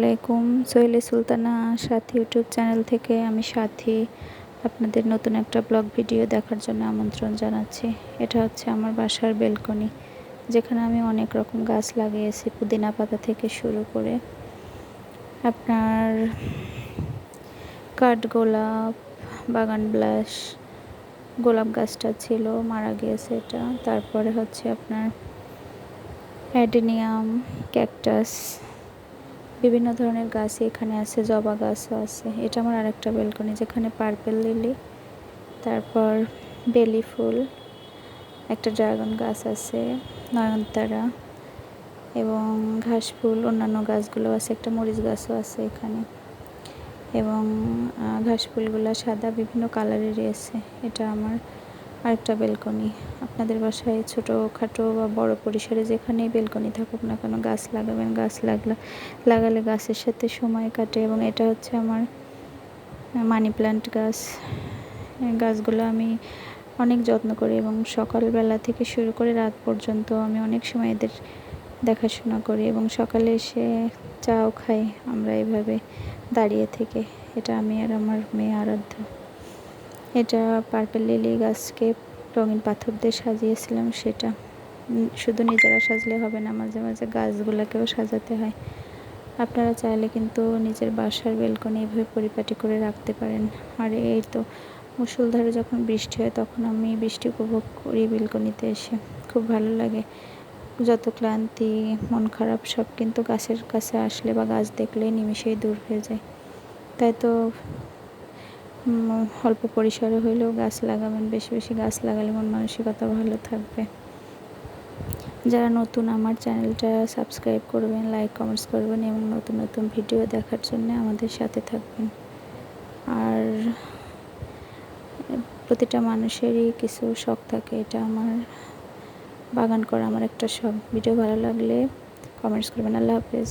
আলাইকুম। সোহেলি সুলতানা সাথী YouTube channel থেকে আমি সাথী আপনাদের নতুন একটা ব্লগ ভিডিও দেখার জন্য আমন্ত্রণ জানাচ্ছি। এটা হচ্ছে আমার বাসার বেলকনি, যেখানে আমি অনেক রকম গাছ লাগিয়েছি পুদিনা পাতা থেকে শুরু করে। আপনার কাঠগোলাপ বাগান ব্লাস গোলাপ গাছটা ছিল, মারা গিয়েছে এটা। তারপরে হচ্ছে আপনার অ্যাডেনিয়াম, ক্যাকটাস বিভিন্ন ধরনের গাছই এখানে আছে, জবা গাছও আছে। এটা আমার আরেকটা বেলকনি যেখানে পার্পেল লিলি তারপর বেলি ফুল, একটা ড্রাগন গাছ আছে, নয়নতারা এবং ঘাস ফুল, অন্যান্য গাছগুলো আছে, একটা মরিচ গাছও আছে এখানে। এবং ঘাস ফুলগুলো সাদা, বিভিন্ন কালারেরই আছে। এটা আমার আরেকটা বেলকনি। আপনাদের বাসায় ছোটোখাটো বা বড় পরিসরে যেখানেই বেলকনি থাকুক না কেন গাছ লাগাবেন, গাছ লাগলে, লাগালে গাছের সাথে সময় কাটে এবং এটা হচ্ছে আমার মানি প্ল্যান্ট গাছ। গাছগুলো আমি অনেক যত্ন করি এবং সকালবেলা থেকে শুরু করে রাত পর্যন্ত আমি অনেক সময় এদের দেখাশোনা করি এবং সকালে এসে চাও খাই আমরা এভাবে দাঁড়িয়ে থেকে। এটা আমি আর আমার মেয়ে আরাধ্য। এটা পার্পেল লিলি গাছকে রঙিন পাথর দিয়ে সাজিয়েছিলাম সেটা। শুধু নিজেরা সাজলে হবে না, মাঝে মাঝে গাছগুলোকেও সাজাতে হয়। আপনারা চাইলে কিন্তু নিজের বাসার বেলকনি এভাবে পরিপাটি করে রাখতে পারেন। আর এই তো মুসুলধারে যখন বৃষ্টি হয়, তখন আমি বৃষ্টি উপভোগ করি বেলকনিতে এসে। খুব ভালো লাগে। যত ক্লান্তি, মন খারাপ, সব কিন্তু গাছের কাছে আসলে বা গাছ দেখলে নিমিশেই দূর হয়ে যায়। তাই তো অল্প পরিসরে হইলেও গাছ লাগাবেন, বেশি বেশি গাছ লাগালে মন মানসিকতা ভালো থাকবে। যারা নতুন আমার চ্যানেলটা সাবস্ক্রাইব করবেন, লাইক, কমেন্টস করবেন এবং নতুন নতুন ভিডিও দেখার জন্য আমাদের সাথে থাকবেন। আর প্রতিটা মানুষেরই কিছু শখ থাকে, এটা আমার বাগান করা আমার একটা শখ। ভিডিও ভালো লাগলে কমেন্টস করবেন। আল্লাহ হাফেজ।